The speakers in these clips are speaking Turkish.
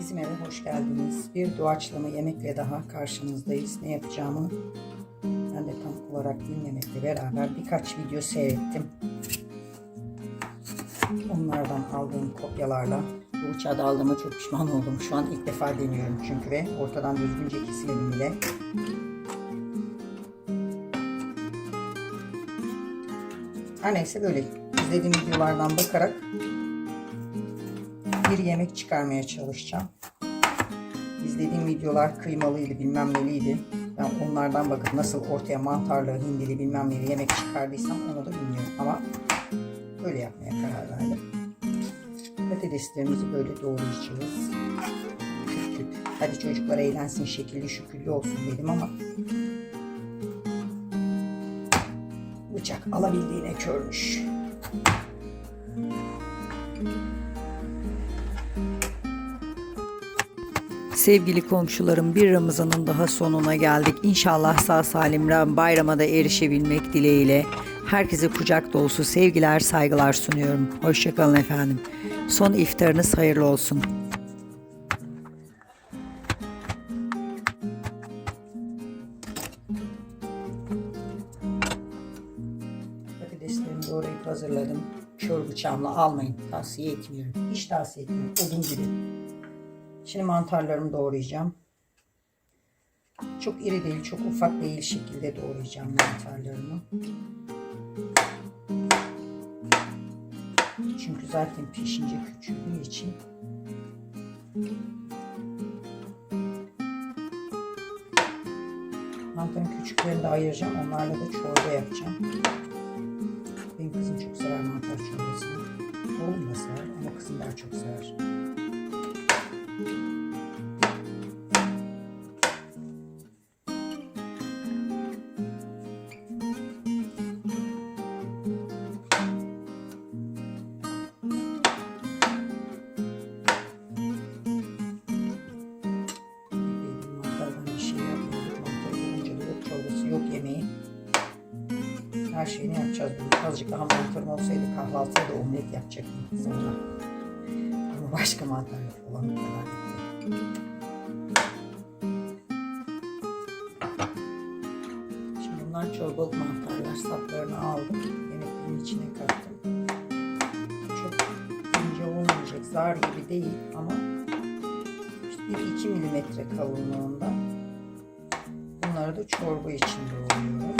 Bizim eve hoş geldiniz. Bir doğaçlama yemekle daha karşınızdayız. Ne yapacağımı ben de tam olarak dinlemekle beraber birkaç video seyrettim. Onlardan aldığım kopyalarla bu bıçağı da aldığıma çok pişman oldum. Şu an ilk defa deniyorum çünkü ve ortadan düzgünce kesemedim bile. Her neyse böyle izlediğim videolardan bakarak bir yemek çıkarmaya çalışacağım. İzlediğim videolar kıymalıydı bilmem neliydi. Ben onlardan bakıp nasıl ortaya mantarlı, hindili bilmem neli yemek çıkardıysam onu da bilmiyorum ama böyle yapmaya karar verdim. Patateslerimizi böyle doğrayacağız. Küp küp. Hadi çocuklar eğlensin şekilli şüküllü olsun dedim ama bıçak alabildiğine körmüş. Sevgili komşularım bir Ramazan'ın daha sonuna geldik. İnşallah sağ salim bayrama da erişebilmek dileğiyle. Herkese kucak dolusu sevgiler, saygılar sunuyorum. Hoşçakalın efendim. Son iftarınız hayırlı olsun. Doğrayıp hazırladım. Kör bıçağımla almayın. Tavsiye etmiyorum. Hiç tavsiye etmiyorum. Odun gibi. Şimdi mantarlarımı doğrayacağım. Çok iri değil, çok ufak değil şekilde doğrayacağım mantarlarımı. Çünkü zaten pişince küçüldüğü için mantarın küçüklerini de ayıracağım. Onlarla da çorba yapacağım. Benim kızım çok sever mantar çorbasını. Oğlum da sever ama kızım daha çok sever. Yapacağız. Bugün azıcık daha mantarım olsaydı kahvaltıya da omlet yapacaktım kızımla. Ama başka mantar yok. Olan kadar. Şimdi bunlar çorbalık mantarlar. Saplarını aldım. Yemeklerin içine kattım. Çok ince olmayacak. Zar gibi değil ama işte 1-2 milimetre kalınlığında. Bunları da çorba için doğruyorum.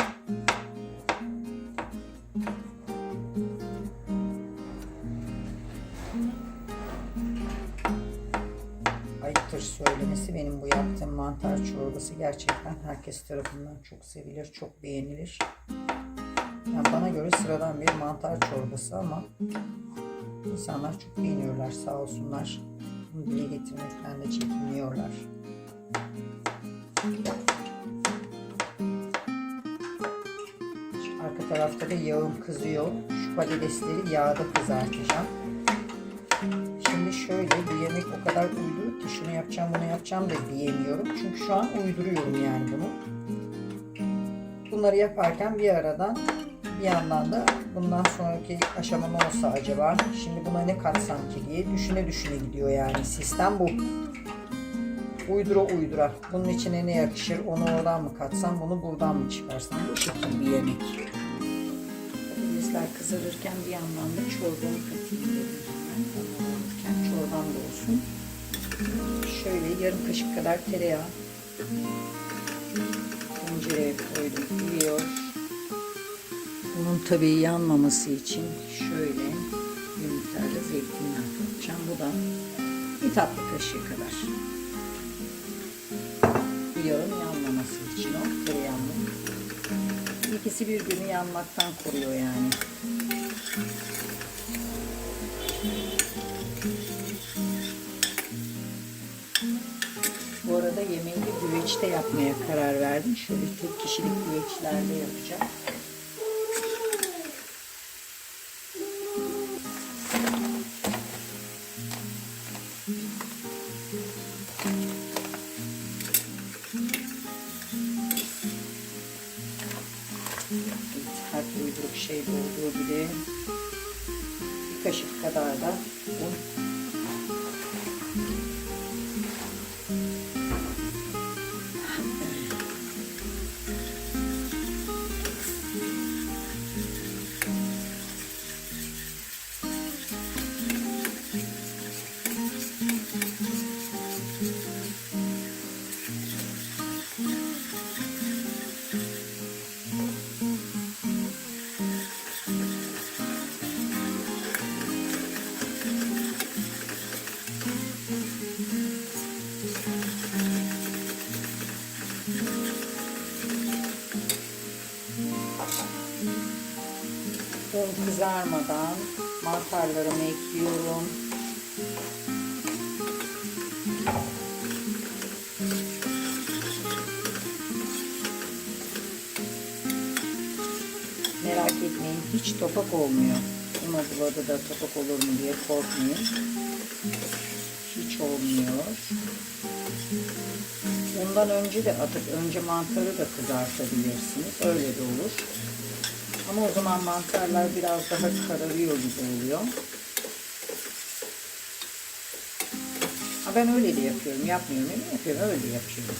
Gerçekten herkes tarafından çok sevilir, çok beğenilir. Yani bana göre sıradan bir mantar çorbası ama insanlar çok beğeniyorlar sağ olsunlar. Bunu dile getirmekten de çekinmiyorlar. Arka tarafta da yağım kızıyor. Şu patatesleri yağda kızartacağım. Şöyle bu yemek o kadar uydu ki şunu yapacağım bunu yapacağım da diyemiyorum. Çünkü şu an uyduruyorum yani bunu. Bunları yaparken bir aradan bir yandan da bundan sonraki aşama ne olsa acaba şimdi buna ne katsam ki diye düşüne düşüne gidiyor yani sistem bu. Uydura uydura. Bunun içine ne yakışır onu oradan mı katsam bunu buradan mı çıkarsam bu şekil bir yemek. Patatesler kızarırken bir yandan da çorbamı katayım dedim. Çorbam da olsun. Şöyle yarım kaşık kadar tereyağı tencereye koydum. Biliyor. Bunun tabii yanmaması için şöyle bir miktarda zeytinyağı katacağım. Bu da bir tatlı kaşığı kadar. Yağın yanmaması için o tereyağının. İkisi birbirini yanmaktan koruyor yani. Yemeği de güveçte yapmaya karar verdim. Şöyle tek kişilik güveçlerde yapacağım. Kızarmadan mantarlarımı ekliyorum. Merak etmeyin hiç topak olmuyor. Immobila'da da topak olur mu diye korkmayın. Hiç olmuyor. Ondan önce de atıp önce mantarı da kızartabilirsiniz. Öyle de olur. Ama o zaman mantarlar biraz daha kararıyor gibi oluyor. Ha ben öyle de yapıyorum. Yapmıyorum. öyle yapıyorum. Öyle yapıyorum.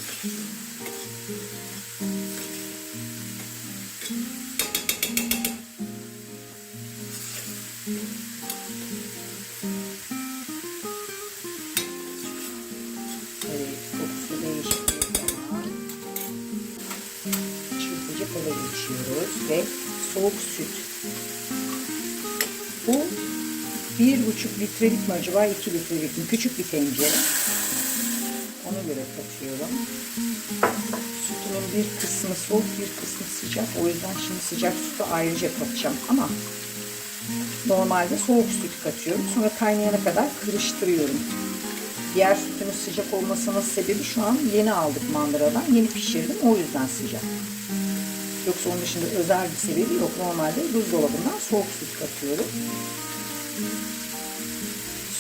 Soğuk süt. Bu bir buçuk litrelik mi acaba iki litrelik mi? Küçük bir tencere. Ona göre katıyorum. Sütümün bir kısmı soğuk bir kısmı sıcak. O yüzden şimdi sıcak sütü ayrıca katacağım ama normalde soğuk süt katıyorum. Sonra kaynayana kadar karıştırıyorum. Diğer sütümün sıcak olmasının sebebi şu an yeni aldık mandıradan. Yeni pişirdim. O yüzden sıcak. Yoksa onun dışında özel bir sebebi yok. Normalde buzdolabından soğuk süt katıyorum.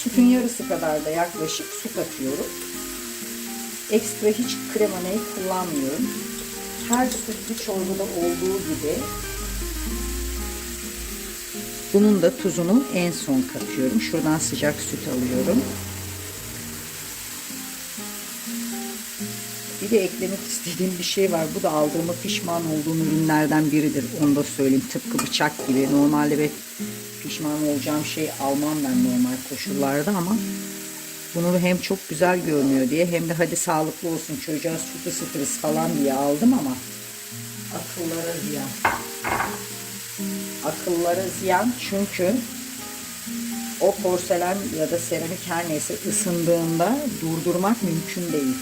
Sütün yarısı kadar da yaklaşık su katıyorum. Ekstra hiç krema neyi kullanmıyorum. Her sütlü çorbada olduğu gibi bunun da tuzunu en son katıyorum. Şuradan sıcak süt alıyorum. De eklemek istediğim bir şey var. Bu da aldığıma pişman olduğum ürünlerden biridir. Onu da söyleyeyim. Tıpkı bıçak gibi. Normalde ben pişman olacağım şey almam ben normal koşullarda ama bunu hem çok güzel görünüyor diye hem de hadi sağlıklı olsun çocuğa süt ısıtırız falan diye aldım ama akıllara ziyan. Akıllara ziyan çünkü o porselen ya da seramik her neyse ısındığında durdurmak mümkün değil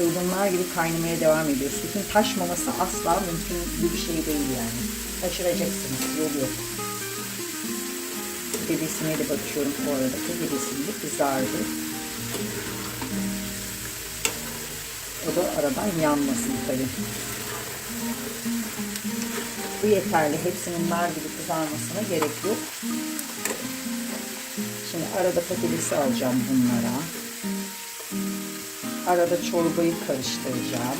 çılgınlar gibi kaynamaya devam ediyor. Sütün taşmaması asla mümkün bir şey değil yani. Taşıracaksınız. Yol yok. Dedesine de bakıyorum bu arada. Dedesinin de kızardı. O da aradan yanmasın tabii. Bu yeterli. Hepsinin nar gibi kızarmasına gerek yok. Şimdi arada patatesi alacağım bunlara. Arada çorbayı karıştıracağım.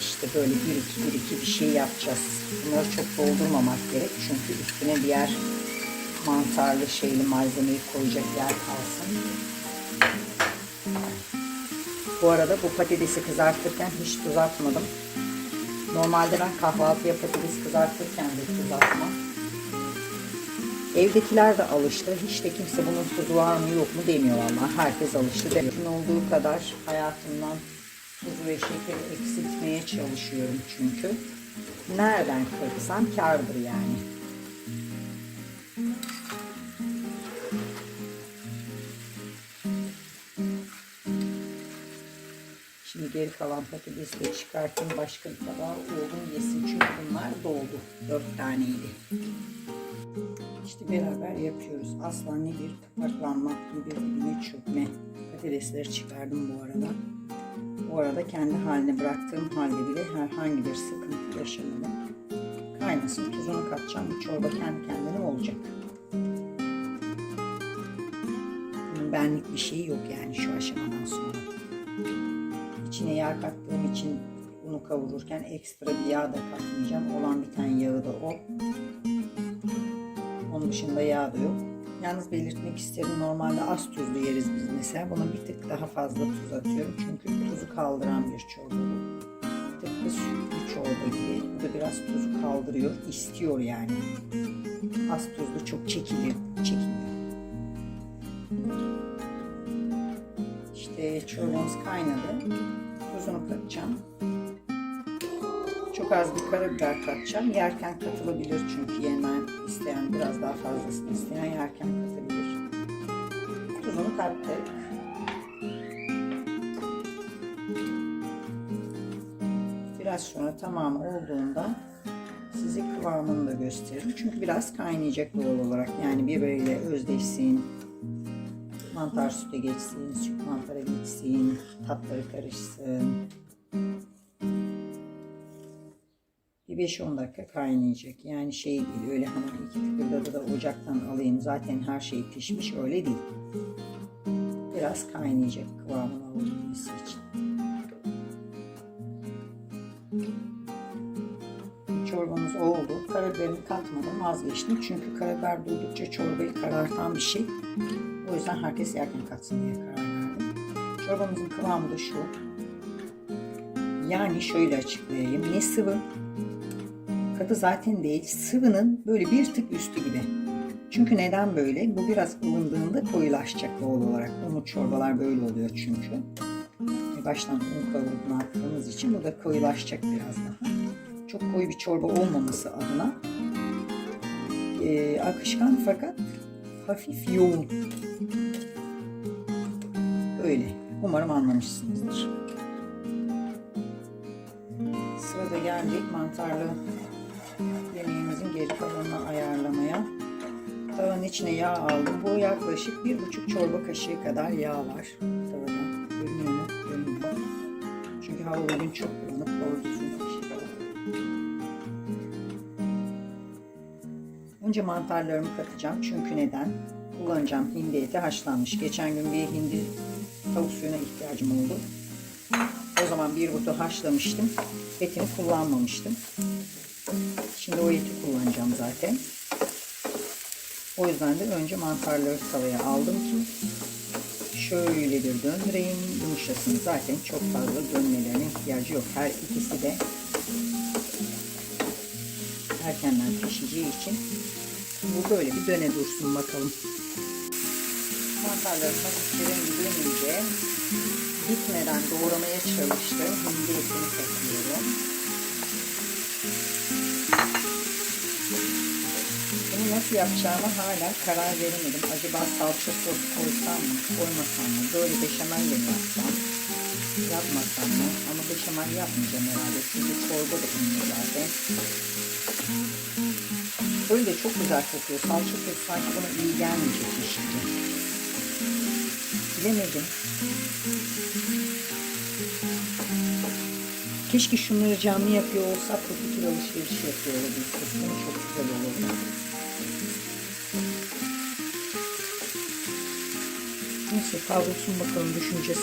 İşte böyle bir iki bir iki bir şey yapacağız. Bunları çok doldurmamak gerek. Çünkü üstüne diğer mantarlı şeyli malzemeyi koyacak yer kalsın. Bu arada bu patatesi kızartırken hiç tuz atmadım. Normalde ben kahvaltıya patates kızartırken de tuz atmam. Evdekiler de alıştı. Hiç de kimse bunun tuzu var mı yok mu demiyor ama herkes alıştı. Mümkün olduğu kadar hayatımdan tuzu ve şekeri eksiltmeye çalışıyorum çünkü. Nereden kırsam kardır yani. Şimdi geri kalan patatesi de çıkartayım başka bir tabağa oğlum yesin. Çünkü bunlar doldu. Dört taneydi. İşte beraber yapıyoruz. Asla ne bir kapaklanma ne bir dibine çökme. Patatesleri çıkardım bu arada. Bu arada kendi haline bıraktığım halde bile herhangi bir sıkıntı yaşamadım. Kaynasın tuzunu katacağım. Bu çorba kendi kendine olacak. Benlik bir şeyi yok yani şu aşamadan sonra. İçine yağ kattığım için unu kavururken ekstra bir yağ da katmayacağım. Olan bir tane yağı da o. Yağ da yok. Yalnız belirtmek isterim normalde az tuzlu yeriz biz mesela. Buna bir tık daha fazla tuz atıyorum. Çünkü tuzu kaldıran bir çorba bu. Tıpkı sütlü çorba gibi. Bu da biraz tuzu kaldırıyor. istiyor yani. Az tuzlu çok çekilir, çekilmiyor. İşte çorbamız kaynadı. Tuzunu katacağım. Çok az bir karabiber katacağım. Yerken katılabilir çünkü yemen isteyen biraz daha fazlasını isteyen yerken katabilir. Tuzunu kattık. Biraz sonra tamamı olduğunda size kıvamını da gösteririm. Çünkü biraz kaynayacak doğal olarak. Yani birbiriyle özdeşsin. Mantar süte geçsin, süt mantara geçsin, tatları karışsın. Bir 5-10 dakika kaynayacak. Yani şey değil öyle hemen iki tıkırdadı da ocaktan alayım zaten her şey pişmiş öyle değil. Biraz kaynayacak kıvamını alabilmesi için. Çorbamız oldu. Karabiberini katmadan vazgeçtim. Çünkü karabiber durdukça çorbayı karartan bir şey. O yüzden herkes yerken katsın diye karar verdim. Çorbamızın kıvamı da şu. Yani şöyle açıklayayım. Ne sıvı, katı zaten değil. Sıvının böyle bir tık üstü gibi. Çünkü neden böyle? Bu biraz ılındığında koyulaşacak doğal olarak. Umut çorbalar böyle oluyor çünkü. E, Baştan un kavurup attığımız için bu da koyulaşacak biraz daha. Çok koyu bir çorba olmaması adına e, akışkan fakat hafif yoğun. Öyle. Umarım anlamışsınızdır. Sırada geldik mantarlı yemeğimizin geri kalanını ayarlamaya. Tavanın içine yağ aldım. Bu yaklaşık bir buçuk çorba kaşığı kadar yağ var tavada. Görünüyor mu? Görünmüyor. Çünkü hava bugün çok bulanık. Doğru düzgün şey. Önce mantarlarımı katacağım. Çünkü neden? Kullanacağım hindi eti haşlanmış. Geçen gün bir hindi tavuk suyuna ihtiyacım oldu. O zaman bir butu haşlamıştım. Etini kullanmamıştım. O eti kullanacağım zaten. O yüzden de önce mantarları tavaya aldım ki şöyle bir döndüreyim yumuşasın. Zaten çok fazla dönmelerine ihtiyacı yok. Her ikisi de erkenden pişeceği için bu böyle bir döne dursun bakalım. Mantarların hafifçe rengi bitmeden doğramaya çalıştım. Hindi etini katlıyorum. Nasıl yapacağımı hala karar veremedim. Acaba salça sos koysam mı, koymasam mı? Böyle beşamelle mi yapsam? Yapmasam mı? Ama beşamel yapmayacağım herhalde. Çünkü çorba da ünlü zaten. Böyle çok güzel kokuyor. Salça sos sanki bana iyi gelmeyecek şimdi. Bilemedim. Keşke şunları canlı yapıyor olsak da fikir alışverişi yapıyor olabilsek. Çok güzel olurdu. Neyse kavrulsun bakalım düşüneceğiz.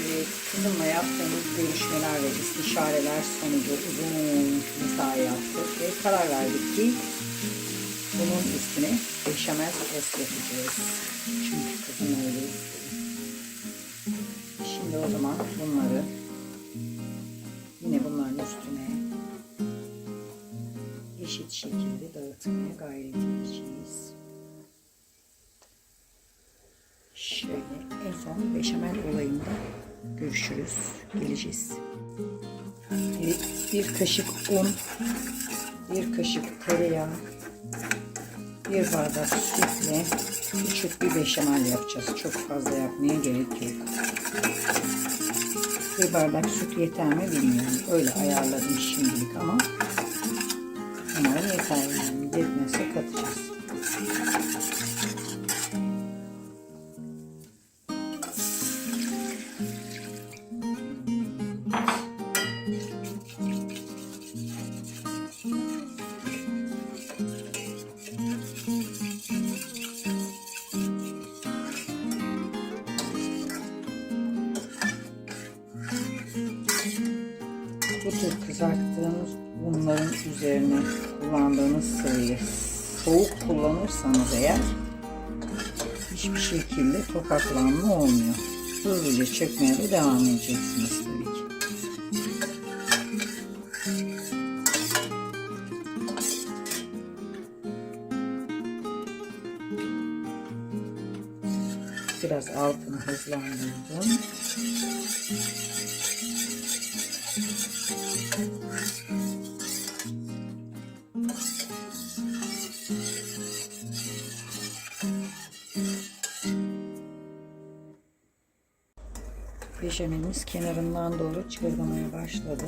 Evet, kızımla yaptığımız görüşmeler ve istişareler sonucu uzun mesai yaptık ve karar verdik ki bunun üstüne beşamel sos yapacağız. Çünkü kızım öyle istedi. Şimdi o zaman bunları yine bunların üstüne eşit şekilde dağıtmaya gayret edeceğiz. Son beşamel olayında görüşürüz, geleceğiz. Evet, bir kaşık un, bir kaşık tereyağı, bir bardak sütle küçük bir beşamel yapacağız. Çok fazla yapmaya gerek yok. Bir bardak süt yeter mi bilmiyorum. Öyle ayarladım şimdilik ama umarım yeter yani. Yetmezse katacağız. Kullanırsanız eğer hiçbir şekilde topaklanma olmuyor. Hızlıca çekmeye de devam edeceksiniz tabii ki. Biraz altını hızlandırdım. Beşamelimiz kenarından doğru çıkırdamaya başladı.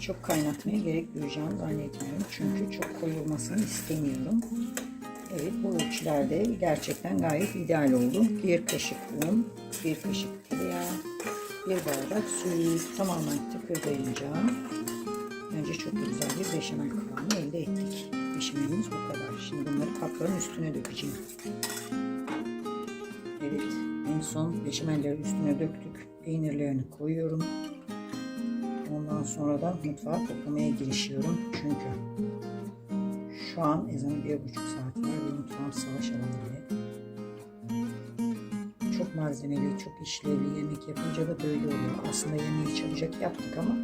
Çok kaynatmaya gerek duyacağım zannetmiyorum. Çünkü çok koyulmasını istemiyorum. Evet bu ölçülerde gerçekten gayet ideal oldu. Bir kaşık un, bir kaşık tereyağı, bir bardak süt tamamen tıkırdayınca önce çok güzel bir beşamel kıvamı elde ettik. Beşamelimiz bu kadar. Şimdi bunları kapların üstüne dökeceğim. Evet en son beşamelleri üstüne döktük. Peynirlerini koyuyorum. Ondan sonra da mutfağa toplamaya girişiyorum. Çünkü şu an ezanı bir buçuk saat var ve mutfağım savaş alanı. Çok malzemeli, çok işlevli yemek yapınca da böyle oluyor. Aslında yemeği çabucak yaptık ama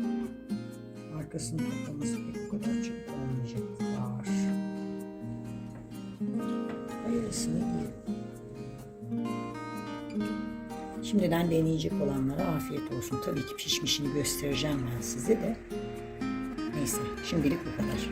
arkasını toplaması pek o kadar çabuk Şimdiden deneyecek olanlara afiyet olsun. Tabii ki pişmişini göstereceğim ben size de. Neyse şimdilik bu kadar.